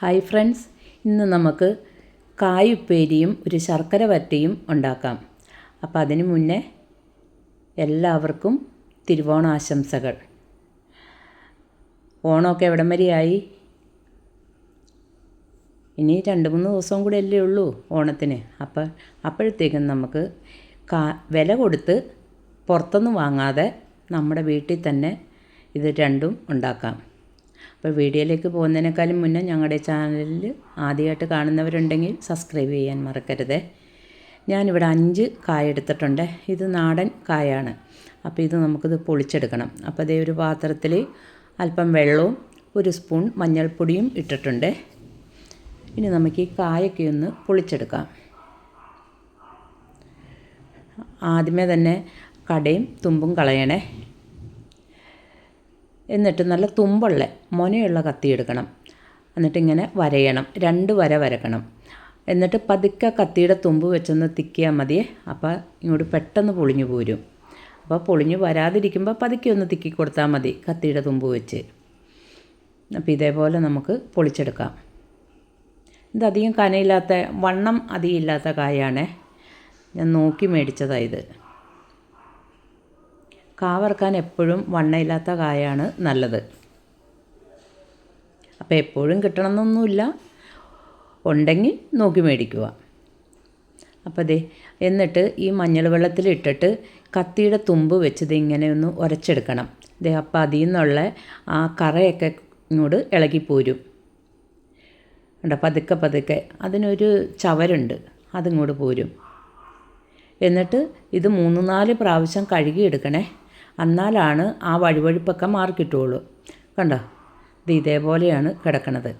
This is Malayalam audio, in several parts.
ഹായ് ഫ്രണ്ട്സ് ഇന്ന് നമുക്ക് കായുപ്പേരിയും ഒരു ശർക്കര വറ്റയും ഉണ്ടാക്കാം. അപ്പോൾ അതിനു മുന്നേ എല്ലാവർക്കും തിരുവോണാശംസകൾ ഓണമൊക്കെ എവിടം വരെയായി? ഇനി രണ്ട് മൂന്ന് ദിവസം കൂടെ അല്ലേ ഉള്ളൂ ഓണത്തിന്. അപ്പോൾ അപ്പോഴത്തേക്കും നമുക്ക് കാ വില കൊടുത്ത് പുറത്തുനിന്ന് വാങ്ങാതെ നമ്മുടെ വീട്ടിൽ തന്നെ ഇത് രണ്ടും ഉണ്ടാക്കാം. അപ്പോൾ വീഡിയോയിലേക്ക് പോകുന്നതിനേക്കാളും മുന്നേ ഞങ്ങളുടെ ചാനലിൽ ആദ്യമായിട്ട് കാണുന്നവരുണ്ടെങ്കിൽ സബ്സ്ക്രൈബ് ചെയ്യാൻ മറക്കരുതേ. ഞാനിവിടെ അഞ്ച് കായ എടുത്തിട്ടുണ്ട്. ഇത് നാടൻ കായാണ്. അപ്പോൾ ഇത് നമുക്കിത് പൊളിച്ചെടുക്കണം. അപ്പോൾ അതേ ഒരു പാത്രത്തിൽ അല്പം വെള്ളവും ഒരു സ്പൂൺ മഞ്ഞൾപ്പൊടിയും ഇട്ടിട്ടുണ്ട്. ഇനി നമുക്ക് ഈ കായൊക്കെ ഒന്ന് പൊളിച്ചെടുക്കാം. ആദ്യമേ തന്നെ കടയും തുമ്പും കളയണേ. എന്നിട്ട് നല്ല തുമ്പുള്ള മൊനയുള്ള കത്തി എടുക്കണം. എന്നിട്ട് ഇങ്ങനെ വരയണം. രണ്ട് വര വരക്കണം. എന്നിട്ട് പതുക്കെ കത്തിയുടെ തുമ്പ് വെച്ചൊന്ന് തിക്കിയാൽ മതിയേ അപ്പോൾ ഇങ്ങോട്ട് പെട്ടെന്ന് പൊളിഞ്ഞു പോരും. അപ്പോൾ പൊളിഞ്ഞു വരാതിരിക്കുമ്പോൾ പതുക്കെ ഒന്ന് തിക്കി കൊടുത്താൽ മതി കത്തിയുടെ തുമ്പ് വെച്ച്. അപ്പോൾ ഇതേപോലെ നമുക്ക് പൊളിച്ചെടുക്കാം. ഇതധികം കനയില്ലാത്ത വണ്ണം അധികം ഇല്ലാത്ത കായാണേ. ഞാൻ നോക്കി മേടിച്ചതാണ് ഇത്. കാവറക്കാൻ എപ്പോഴും വണ്ണയില്ലാത്ത കായാണ് നല്ലത്. അപ്പോൾ എപ്പോഴും കിട്ടണമെന്നൊന്നുമില്ല. ഉണ്ടെങ്കിൽ നോക്കി മേടിക്കുക. അപ്പോൾ അതെ എന്നിട്ട് ഈ മഞ്ഞൾ വെള്ളത്തിലിട്ടിട്ട് കത്തിയുടെ തുമ്പ് വെച്ചത് ഇങ്ങനെ ഒന്ന് ഉരച്ചെടുക്കണം ദേ അപ്പോൾ അതിൽ നിന്നുള്ള ആ കറയൊക്കെ ഇങ്ങോട്ട് ഇളകിപ്പോരും ഉണ്ടോ പതുക്കെ പതുക്കെ. അതിനൊരു ചവരുണ്ട്. അതിങ്ങോട്ട് പോരും. എന്നിട്ട് ഇത് മൂന്ന് നാല് പ്രാവശ്യം കഴുകിയെടുക്കണേ. എന്നാലാണ് ആ വഴുവഴുപ്പൊക്കെ മാറിക്കിട്ടുള്ളൂ. കണ്ടോ? ഇത് ഇതേപോലെയാണ് കിടക്കണത്.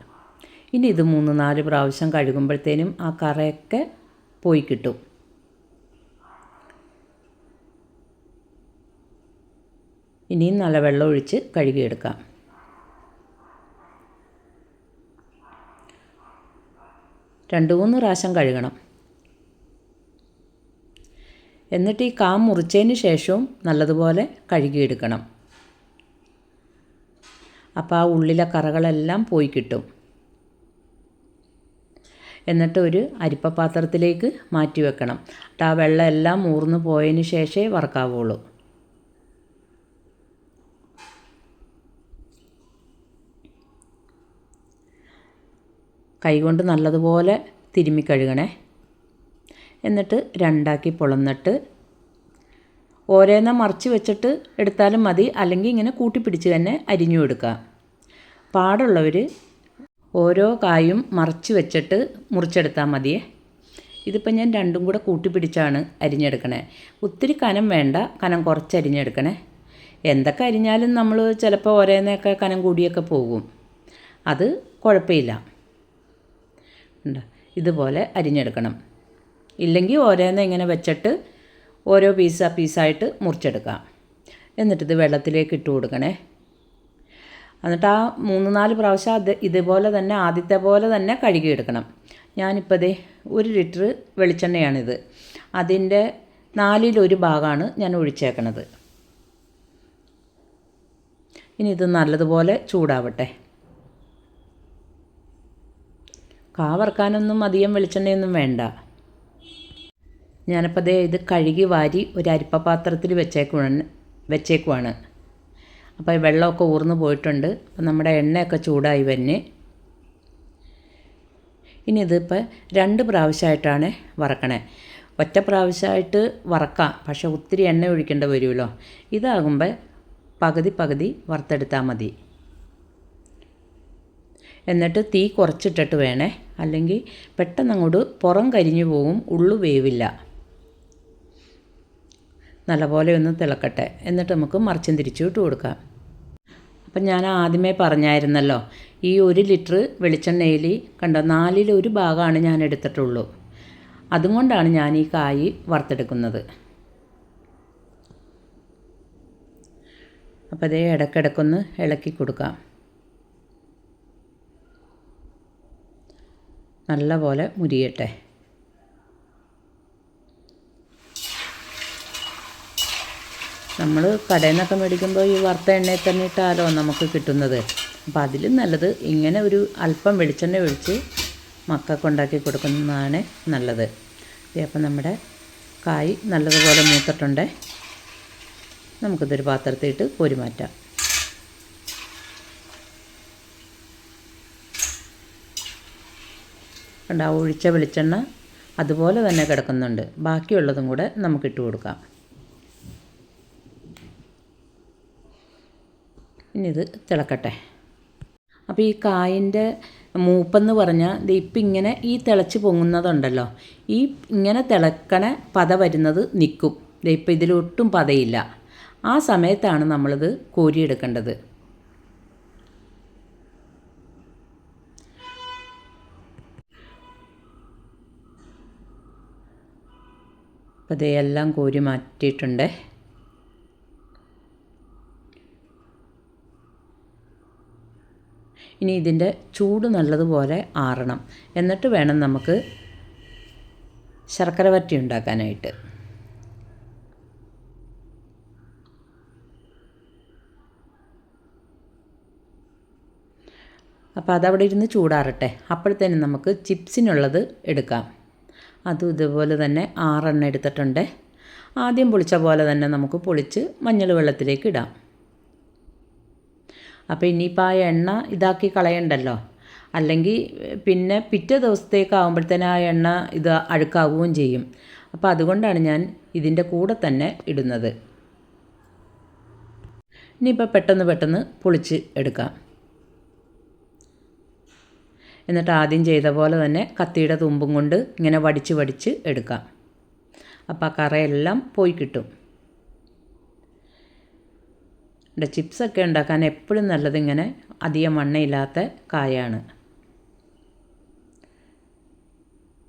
ഇനി ഇത് മൂന്ന് നാല് പ്രാവശ്യം കഴുകുമ്പോഴത്തേനും ആ കറയൊക്കെ പോയി കിട്ടും ഇനിയും നല്ല വെള്ളം ഒഴിച്ച് കഴുകിയെടുക്കാം. രണ്ട് മൂന്ന് പ്രാവശ്യം കഴുകണം. എന്നിട്ട് ഈ കാം മുറിച്ചതിന് ശേഷവും നല്ലതുപോലെ കഴുകിയെടുക്കണം. അപ്പോൾ ആ ഉള്ളിലെ കറകളെല്ലാം പോയി കിട്ടും. എന്നിട്ട് ഒരു അരിപ്പപാത്രത്തിലേക്ക് മാറ്റി വെക്കണം. എന്നിട്ട് ആ വെള്ളം എല്ലാം മൂർന്നു പോയതിന് ശേഷമേ വറക്കാവുള്ളൂ. കൈകൊണ്ട് നല്ലതുപോലെ തിരുമ്മി കഴുകണേ. എന്നിട്ട് രണ്ടാക്കി പൊളന്നിട്ട് ഓരോന്ന മറിച്ച് വെച്ചിട്ട് എടുത്താലും മതി. അല്ലെങ്കിൽ ഇങ്ങനെ കൂട്ടിപ്പിടിച്ച് തന്നെ അരിഞ്ഞു എടുക്കുക പാടുള്ളവർ ഓരോ കായും മറിച്ച് വെച്ചിട്ട് മുറിച്ചെടുത്താൽ മതിയേ. ഇതിപ്പോൾ ഞാൻ രണ്ടും കൂടെ കൂട്ടിപ്പിടിച്ചാണ് അരിഞ്ഞെടുക്കണേ. ഒത്തിരി കനം വേണ്ട. കനം കുറച്ച് അരിഞ്ഞെടുക്കണേ. എന്തൊക്കെ അരിഞ്ഞാലും നമ്മൾ ചിലപ്പോൾ ഓരോന്നൊക്കെ കനം കൂടിയൊക്കെ പോകും. അത് കുഴപ്പമില്ല. ഇതുപോലെ അരിഞ്ഞെടുക്കണം. ഇല്ലെങ്കിൽ ഓരോന്ന് ഇങ്ങനെ വെച്ചിട്ട് ഓരോ പീസ് പീസായിട്ട് മുറിച്ചെടുക്കാം എന്നിട്ടിത് വെള്ളത്തിലേക്ക് ഇട്ട് കൊടുക്കണേ. എന്നിട്ട് ആ മൂന്ന് നാല് പ്രാവശ്യം അത് ഇതുപോലെ തന്നെ ആദ്യത്തെ പോലെ തന്നെ കഴുകിയെടുക്കണം ഞാനിപ്പോൾ ദേ ഒരു ലിറ്റർ വെളിച്ചെണ്ണയാണിത്. അതിന്റെ നാലിലൊരു ഭാഗമാണ് ഞാൻ ഒഴിച്ചേക്കണത്. ഇനി ഇത് നല്ലതുപോലെ ചൂടാവട്ടെ. കാ വറുക്കാനൊന്നും അധികം വെളിച്ചെണ്ണയൊന്നും വേണ്ട. ഞാനപ്പോൾ അതേ ഇത് കഴുകി വാരി ഒരു അരിപ്പ പാത്രത്തിൽ വെച്ചേക്കുവാണ്. വെച്ചേക്കുവാണ് അപ്പോൾ വെള്ളമൊക്കെ ഊർന്നു പോയിട്ടുണ്ട്. അപ്പോൾ നമ്മുടെ എണ്ണയൊക്കെ ചൂടായി വന്നെ. ഇനി ഇതിപ്പോൾ രണ്ട് പ്രാവശ്യമായിട്ടാണ് വറക്കണേ. ഒറ്റ പ്രാവശ്യമായിട്ട് വറക്കാം പക്ഷേ ഒത്തിരി എണ്ണ ഒഴിക്കേണ്ട വരുമല്ലോ. ഇതാകുമ്പോൾ പകുതി പകുതി വറുത്തെടുത്താൽ മതി. എന്നിട്ട് തീ കുറച്ചിട്ടിട്ട് വേണേ. അല്ലെങ്കിൽ പെട്ടെന്ന് അങ്ങോട്ട് പുറം കരിഞ്ഞു പോകും ഉള്ളു വേവില്ല. നല്ലപോലെ ഒന്ന് തിളക്കട്ടെ. എന്നിട്ട് നമുക്ക് മറിച്ചും തിരിച്ചു ഇട്ട് കൊടുക്കാം. അപ്പം ഞാൻ ആദ്യമേ പറഞ്ഞായിരുന്നല്ലോ ഈ ഒരു ലിറ്റർ വെളിച്ചെണ്ണയിൽ കണ്ടോ നാലിൽ ഒരു ഭാഗമാണ് ഞാൻ എടുത്തിട്ടുള്ളൂ. അതുകൊണ്ടാണ് ഞാൻ ഈ കായ് വറുത്തെടുക്കുന്നത്. അപ്പോൾ അതേ ഇടയ്ക്കിടയ്ക്കൊന്ന് ഇളക്കി കൊടുക്കാം. നല്ല പോലെ മുരിയട്ടെ. നമ്മൾ കടയിൽ നിന്നൊക്കെ മേടിക്കുമ്പോൾ ഈ വറുത്ത എണ്ണയിൽ തന്നെ ഇട്ടാലോ നമുക്ക് കിട്ടുന്നത്? അപ്പോൾ അതിലും നല്ലത് ഇങ്ങനെ ഒരു അല്പം വെളിച്ചെണ്ണ ഒഴിച്ച് മക്കൾക്ക് ഉണ്ടാക്കി കൊടുക്കുന്നതാണ് നല്ലത്. അപ്പം നമ്മുടെ കായ് നല്ലതുപോലെ മൂത്തിട്ടുണ്ട്. നമുക്കിതൊരു പാത്രത്തിലിട്ട് കോരി മാറ്റാം. കണ്ട ഒഴിച്ച വെളിച്ചെണ്ണ അതുപോലെ തന്നെ കിടക്കുന്നുണ്ട്. ബാക്കിയുള്ളതും കൂടെ നമുക്കിട്ട് കൊടുക്കാം. ഇനി ഇത് തിളക്കട്ടെ. അപ്പോൾ ഈ കായിന്റെ മൂപ്പെന്ന് പറഞ്ഞാൽ ഇപ്പം ഇങ്ങനെ ഈ തിളച്ച് പൊങ്ങുന്നതുണ്ടല്ലോ. ഈ ഇങ്ങനെ തിളക്കണ പത വരുന്നത് നിൽക്കും ഇപ്പം ഇതിലൊട്ടും പതയില്ല. ആ സമയത്താണ് നമ്മളിത് കോരിയെടുക്കേണ്ടത്. അപ്പോൾ ഇതെല്ലാം കോരി മാറ്റിയിട്ടുണ്ട്. ഇനി ഇതിന്റെ ചൂട് നല്ലതുപോലെ ആറണം. എന്നിട്ട് വേണം നമുക്ക് ശർക്കര വരട്ടി ഉണ്ടാക്കാനായിട്ട്. അപ്പോൾ അതവിടെ ഇരുന്ന് ചൂടാറട്ടെ. അപ്പോഴത്തേനും നമുക്ക് ചിപ്സിനുള്ളത് എടുക്കാം. അതും ഇതുപോലെ തന്നെ ആറെണ്ണം എടുത്തിട്ടുണ്ട്. ആദ്യം പൊളിച്ച പോലെ തന്നെ നമുക്ക് പൊളിച്ച് മഞ്ഞൾ വെള്ളത്തിലേക്ക് ഇടാം. അപ്പോൾ ഇനിയിപ്പോൾ ആ എണ്ണ ഇതാക്കി കളയണ്ടല്ലോ? അല്ലെങ്കിൽ പിന്നെ പിറ്റേ ദിവസത്തേക്ക് ആകുമ്പോഴത്തേനും ആ എണ്ണ ഇത് അഴുക്കാവുകയും ചെയ്യും. അപ്പോൾ അതുകൊണ്ടാണ് ഞാൻ ഇതിന്റെ കൂടെ തന്നെ ഇടുന്നത്. ഇനിയിപ്പോൾ പെട്ടെന്ന് പെട്ടെന്ന് പൊളിച്ച് എടുക്കാം. എന്നിട്ട് ആദ്യം ചെയ്ത പോലെ തന്നെ കത്തിയുടെ തുമ്പും കൊണ്ട് ഇങ്ങനെ വടിച്ച് വടിച്ച് എടുക്കാം. അപ്പോൾ ആ കറയെല്ലാം പോയി കിട്ടും. ഇവിടെ ചിപ്സൊക്കെ ഉണ്ടാക്കാൻ എപ്പോഴും നല്ലത് ഇങ്ങനെ അധികം മണ്ണയില്ലാത്ത കായാണ്.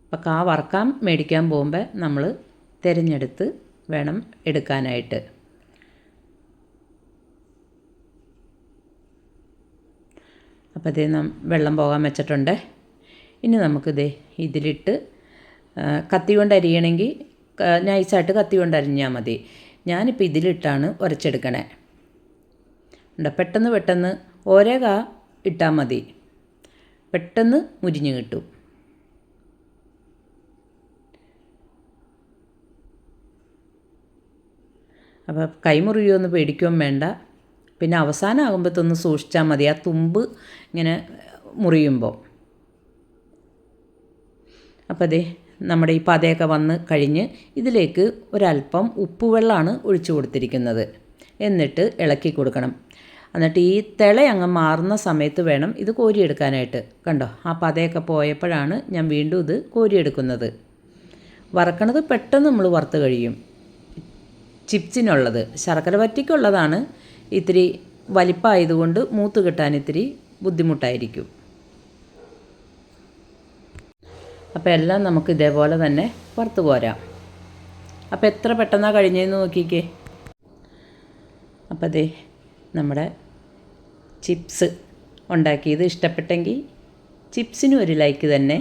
അപ്പോൾ കാ വറക്കാൻ മേടിക്കാൻ പോകുമ്പോൾ നമ്മൾ തിരഞ്ഞെടുത്ത് വേണം എടുക്കാനായിട്ട്. അപ്പോൾ ഇതേ നം വെള്ളം പോകാൻ വെച്ചിട്ടുണ്ട്. ഇനി നമുക്കിതേ ഇതിലിട്ട് കത്തി കൊണ്ട് അരിയണമെങ്കിൽ നൈസായിട്ട് കത്തി കൊണ്ട് അരിഞ്ഞാൽ മതി. ഞാനിപ്പോൾ ഇതിലിട്ടാണ് ഉരച്ചെടുക്കണേ ഉണ്ട് പെട്ടെന്ന് പെട്ടെന്ന് ഓരോ കാ ഇട്ടാൽ മതി. പെട്ടെന്ന് മുരിഞ്ഞ് കിട്ടും. അപ്പോൾ കൈമുറിയുമെന്ന് പേടിക്കുകയും വേണ്ട. പിന്നെ അവസാനം ആകുമ്പോഴത്തൊന്ന് സൂക്ഷിച്ചാൽ മതി. ആ തുമ്പ് ഇങ്ങനെ മുറിയുമ്പോൾ അപ്പോൾ അതെ നമ്മുടെ ഈ പതയൊക്കെ വന്ന് കഴിഞ്ഞ് ഇതിലേക്ക് ഒരല്പം ഉപ്പുവെള്ളമാണ് ഒഴിച്ചു കൊടുത്തിരിക്കുന്നത്. എന്നിട്ട് ഇളക്കി കൊടുക്കണം. എന്നിട്ട് ഈ തിള അങ്ങ് മാറുന്ന സമയത്ത് വേണം ഇത് കോരിയെടുക്കാനായിട്ട്. കണ്ടോ? ആ പതയൊക്കെ പോയപ്പോഴാണ് ഞാൻ വീണ്ടും ഇത് കോരിയെടുക്കുന്നത്. വറക്കണത് പെട്ടെന്ന് നമ്മൾ വറുത്ത് കഴിയും. ചിപ്സിനുള്ളത്. ശർക്കര വറ്റിക്കുള്ളതാണ് ഇത്തിരി വലിപ്പമായതുകൊണ്ട് മൂത്ത് കിട്ടാൻ ഇത്തിരി ബുദ്ധിമുട്ടായിരിക്കും. അപ്പോൾ എല്ലാം നമുക്ക് ഇതേപോലെ തന്നെ വറുത്ത് പോരാം അപ്പോൾ എത്ര പെട്ടെന്നാണ് കഴിഞ്ഞതെന്ന് നോക്കിക്കേ. അപ്പോൾ അതെ നമ്മുടെ ചിപ്സ് ഉണ്ടാക്കിയത്. ഇഷ്ടപ്പെട്ടെങ്കിൽ ചിപ്സിന് ഒരു ലൈക്ക് തന്നെ.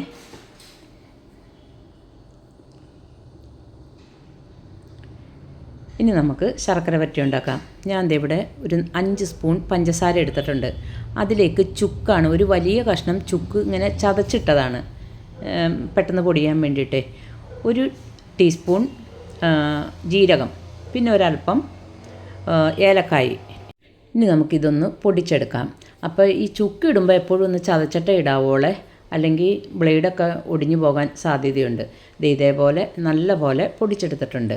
ഇനി നമുക്ക് ശർക്കര വരട്ടി ഉണ്ടാക്കാം. ഞാൻ ഇവിടെ ഒരു അഞ്ച് സ്പൂൺ പഞ്ചസാര എടുത്തിട്ടുണ്ട്. അതിലേക്ക് ചുക്കാണ്. ഒരു വലിയ കഷ്ണം ചുക്ക് ഇങ്ങനെ ചതച്ചിട്ടതാണ്. പെട്ടെന്ന് പൊടിയാൻ വേണ്ടിയിട്ട്. ഒരു ടീസ്പൂൺ ജീരകം. പിന്നെ ഒരല്പം ഏലക്കായി. ഇനി നമുക്കിതൊന്ന് പൊടിച്ചെടുക്കാം. അപ്പോൾ ഈ ചുക്ക് ഇടുമ്പോൾ എപ്പോഴും ഒന്ന് ചതച്ചിട്ടേ ഇടാവോളെ. അല്ലെങ്കിൽ ബ്ലേഡൊക്കെ ഒടിഞ്ഞു പോകാൻ സാധ്യതയുണ്ട്. ഇത് ഇതേപോലെ നല്ല പോലെ പൊടിച്ചെടുത്തിട്ടുണ്ട്.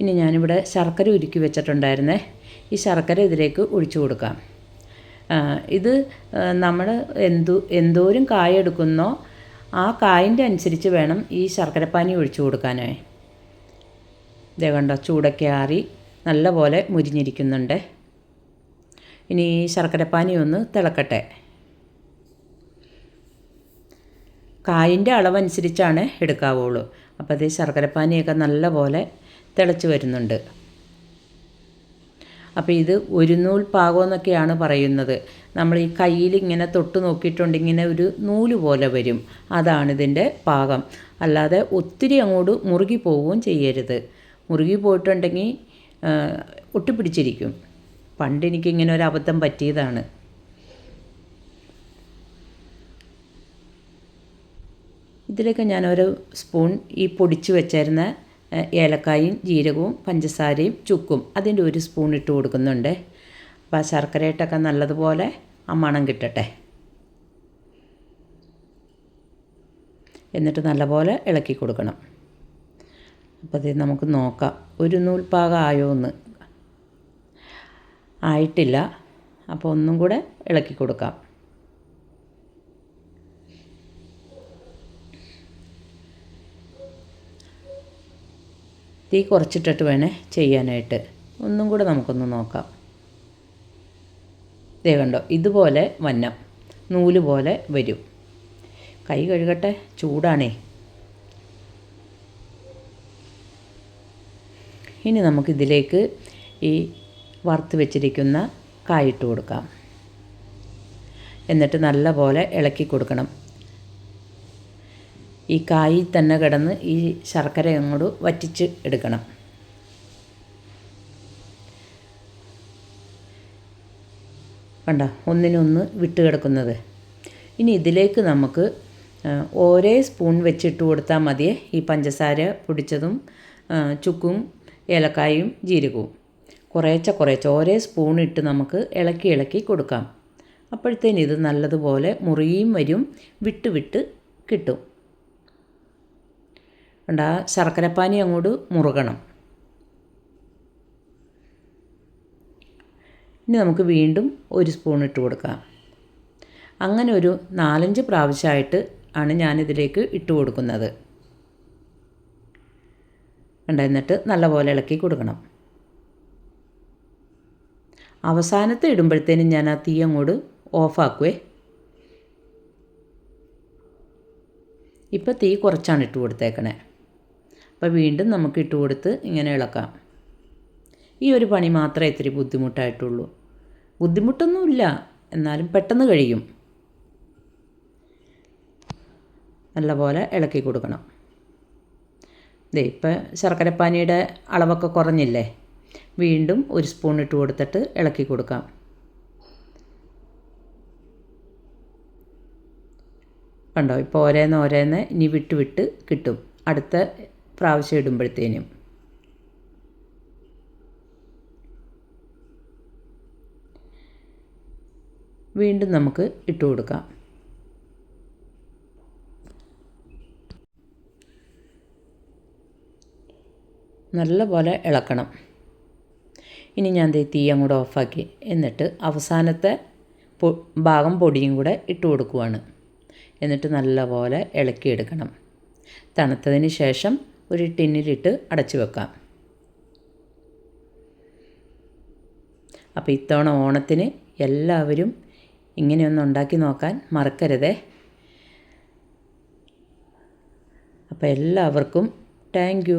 ഇനി ഞാനിവിടെ ശർക്കര ഉരുക്കി വെച്ചിട്ടുണ്ടായിരുന്നേ. ഈ ശർക്കര ഇതിലേക്ക് ഒഴിച്ചു കൊടുക്കാം. ഇത് നമ്മൾ എന്തു എന്തോരം കായ എടുക്കുന്നോ ആ കായിന്റെ അനുസരിച്ച് വേണം ഈ ശർക്കരപ്പാനി ഒഴിച്ചു കൊടുക്കാനായി. ഇതേ കണ്ടോ ചൂടൊക്കെ ആറി നല്ലപോലെ മുരിഞ്ഞിരിക്കുന്നുണ്ട്. ഇനി ഈ ശർക്കരപ്പാനി ഒന്ന് തിളക്കട്ടെ. കായിന്റെ അളവനുസരിച്ചാണ് എടുക്കാവുള്ളൂ. അപ്പോൾ അത് ശർക്കരപ്പാനിയൊക്കെ നല്ലപോലെ തിളച്ച് വരുന്നുണ്ട്. അപ്പോൾ ഇത് ഒരു നൂൽ പാകമെന്നൊക്കെയാണ് പറയുന്നത്. നമ്മൾ ഈ കയ്യിൽ ഇങ്ങനെ തൊട്ട് നോക്കിയിട്ടുണ്ട് ഇങ്ങനെ ഒരു നൂൽ പോലെ വരും. അതാണ് അതാണിതിന്റെ പാകം. അല്ലാതെ ഒത്തിരി അങ്ങോട്ട് മുറുകി പോവുകയും ചെയ്യരുത്. മുറുകി പോയിട്ടുണ്ടെങ്കിൽ ഒട്ടിപ്പിടിച്ചിരിക്കും. പണ്ട് എനിക്കിങ്ങനെ ഒരു അബദ്ധം പറ്റിയതാണ്. ഇതിലേക്ക് ഞാനൊരു സ്പൂൺ ഈ പൊടിച്ച് വെച്ചിരുന്ന ഏലക്കായും ജീരകവും പഞ്ചസാരയും ചുക്കും അതിന്റെ ഒരു സ്പൂൺ ഇട്ട് കൊടുക്കുന്നുണ്ട്. അപ്പോൾ ആ ശർക്കരയിട്ടൊക്കെ നല്ലതുപോലെ ആ മണം കിട്ടട്ടെ. എന്നിട്ട് നല്ലപോലെ ഇളക്കി കൊടുക്കണം. അപ്പോൾ ഇത് നമുക്ക് നോക്കാം. ഒരു നൂൽപ്പാകം ആയോ എന്ന്. ആയിട്ടില്ല. അപ്പോൾ ഒന്നും കൂടെ ഇളക്കി കൊടുക്കാം. തീ കുറച്ചിട്ടിട്ട് വേണേ ചെയ്യാനായിട്ട്. ഒന്നും കൂടെ നമുക്കൊന്ന് നോക്കാം. ദേ കണ്ടോ ഇതുപോലെ വന്നം. നൂൽ പോലെ വരും. കൈ കഴുകട്ടെ? ചൂടാണേ. ഇനി നമുക്കിതിലേക്ക് ഈ വറുത്ത് വെച്ചിരിക്കുന്ന കായിട്ട് കൊടുക്കാം. എന്നിട്ട് നല്ലപോലെ ഇളക്കി കൊടുക്കണം. ഈ കായിൽ തന്നെ കിടന്ന് ഈ ശർക്കര അങ്ങോട്ട് വറ്റിച്ച് എടുക്കണം. കണ്ട? ഒന്നിനൊന്ന് വിട്ട് കിടക്കുന്നത്. ഇനി ഇതിലേക്ക് നമുക്ക് ഒരേ സ്പൂൺ വെച്ചിട്ട് കൊടുത്താൽ മതിയേ. ഈ പഞ്ചസാര പൊടിച്ചതും ചുക്കും ഏലക്കായും ജീരകവും. കുറേച്ച കുറേച്ച ഒരേ സ്പൂൺ ഇട്ട് നമുക്ക് ഇളക്കി ഇളക്കി കൊടുക്കാം. അപ്പോഴത്തേന് ഇത് നല്ലതുപോലെ മുറിയും വരും വിട്ട് വിട്ട് കിട്ടും. വേണ്ട ശർക്കരപ്പാനി അങ്ങോട്ട് മുറുകണം. ഇനി നമുക്ക് വീണ്ടും ഒരു സ്പൂൺ ഇട്ട് കൊടുക്കാം. അങ്ങനെ ഒരു നാലഞ്ച് പ്രാവശ്യമായിട്ട് ആണ് ഞാനിതിലേക്ക് ഇട്ട് കൊടുക്കുന്നത്. കണ്ട എന്നിട്ട് നല്ലപോലെ ഇളക്കി കൊടുക്കണം. അവസാനത്തെ ഇടുമ്പോഴത്തേനും ഞാൻ ആ തീ അങ്ങോട്ട് ഓഫാക്കുവേ ഇപ്പോൾ തീ കുറച്ചാണ് ഇട്ട് കൊടുത്തേക്കണേ. അപ്പോൾ വീണ്ടും നമുക്ക് ഇട്ട് കൊടുത്ത് ഇങ്ങനെ ഇളക്കാം. ഈ ഒരു പണി മാത്രമേ ഇത്തിരി ബുദ്ധിമുട്ടായിട്ടുള്ളൂ. ബുദ്ധിമുട്ടൊന്നുമില്ല എന്നാലും പെട്ടെന്ന് കഴിയും. നല്ലപോലെ ഇളക്കി കൊടുക്കണം. ദേ ഇപ്പം ശർക്കരപ്പാനിയുടെ അളവൊക്കെ കുറഞ്ഞില്ലേ? വീണ്ടും ഒരു സ്പൂൺ ഇട്ട് കൊടുത്തിട്ട് ഇളക്കി കൊടുക്കാം. കണ്ടോ? ഇപ്പോൾ ഓരോന്ന് ഓരോന്ന് ഇനി വിട്ട് വിട്ട് കിട്ടും. അടുത്ത പ്രാവശ്യം ഇടുമ്പോഴത്തേനും. വീണ്ടും നമുക്ക് ഇട്ട് കൊടുക്കാം. നല്ലപോലെ ഇളക്കണം. ഇനി ഞാൻ തീ അങ്ങോട്ട് ഓഫാക്കി. എന്നിട്ട് അവസാനത്തെ ഭാഗം പൊടിയും കൂടെ ഇട്ട് കൊടുക്കുവാണ്. എന്നിട്ട് നല്ലപോലെ ഇളക്കിയെടുക്കണം. തണുത്തതിന് ശേഷം ഒരു ടിന്നിലിട്ട് അടച്ചു വെക്കാം. അപ്പോൾ ഇത്തവണ ഓണത്തിന് എല്ലാവരും ഇങ്ങനെയൊന്ന് ഉണ്ടാക്കി നോക്കാൻ മറക്കരുതേ. അപ്പോൾ എല്ലാവർക്കും താങ്ക്